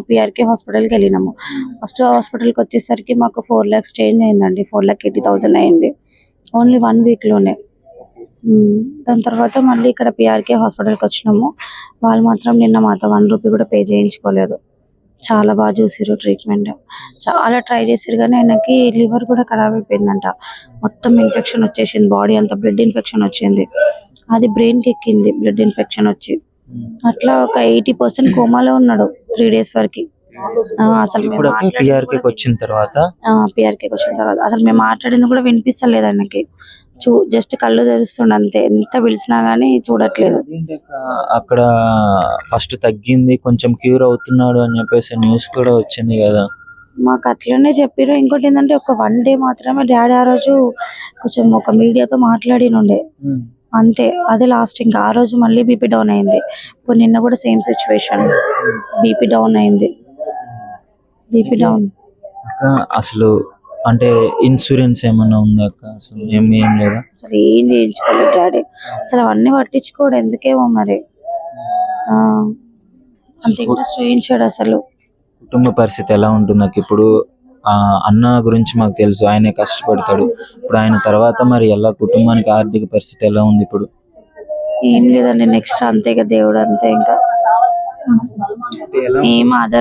PRK హాస్పిటల్కి వెళ్ళినాము. First హాస్పిటల్కి వచ్చేసరికి మాకు ఫోర్ ల్యాక్స్ చేంజ్ అయిందండి. ఫోర్ ల్యాక్ ఎయిటీ థౌసండ్ అయింది. ఓన్లీ వన్ వీక్లోనే. దాని తర్వాత మళ్ళీ ఇక్కడ పిఆర్కే హాస్పిటల్కి వచ్చినాము. వాళ్ళు మాత్రం నిన్న మాతో వన్ రూపీ కూడా పే చేయించుకోలేదు. చాలా బాగా చూసిర్రు ట్రీట్మెంట్. చాలా ట్రై చేసిర్రు కానీ ఆయనకి లివర్ కూడా ఖరాబ్ అయిపోయిందంట. మొత్తం ఇన్ఫెక్షన్ వచ్చేసింది. బాడీ అంతా బ్లడ్ ఇన్ఫెక్షన్ వచ్చింది. అది బ్రెయిన్కి ఎక్కింది. బ్లడ్ ఇన్ఫెక్షన్ వచ్చి. అట్లా ఒక ఎయిటీ పర్సెంట్ కోమాలో ఉన్నాడు. త్రీ డేస్ వరకు. అసలు ఇప్పుడు పిఆర్కి వచ్చిన తర్వాత? పిఆర్కే వచ్చిన తర్వాత. అసలు మేము మాట్లాడింది కూడా వినిపిస్తలేదు ఆయనకి. చూ జస్ట్ కళ్ళు తెరుస్తుండ అంతే. ఎంత పిలిచినా గానీ చూడట్లేదు. అక్కడ ఫస్ట్ తగ్గింది కొంచెం క్యూర్ అవుతున్నాడు అని చెప్పేసి న్యూస్ కూడా వచ్చింది కదా. మాకు అట్లనే చెప్పారు ఇంకోటి ఏంటంటే ఒక వన్ డే మాత్రమే డాడీ ఆ రోజు కొంచెం ఒక మీడియాతో మాట్లాడినుండే. అంతే. అదే లాస్ట్ ఇంకా ఆ రోజు మళ్ళీ బీపీ డౌన్ అయింది. ఇప్పుడు నిన్న కూడా సేమ్ సిచ్యువేషన్ బీపీ డౌన్ అయింది. బీపీ డౌన్ అసలు అంటే ఇన్సూరెన్స్ ఏమన్నా ఉందా అక్క? అసలు ఏం ఏం లేదా? అసలు ఏం చేయించుకోలేదు డాడీ. అసలు అవన్నీ పట్టించుకోడు. ఎందుకేమో మరి. ఆ, అంత ఇంట్రెస్ట్ చూపించాడు అసలు. కుటుంబ పరిస్థితి ఎలా ఉంటుంది నాకు ఇప్పుడు అన్న గురించి మాకు తెలుసు. ఆయనే కష్టపడతాడు. ఇప్పుడు ఆయన తర్వాత మరి ఎలా కుటుంబానికి ఆర్థిక పరిస్థితి ఎలా ఉంది ఇప్పుడు? ఏం లేదండి నెక్స్ట్ అంతే ఇక దేవుడు అంతే ఇంకా. ఏం ఆధార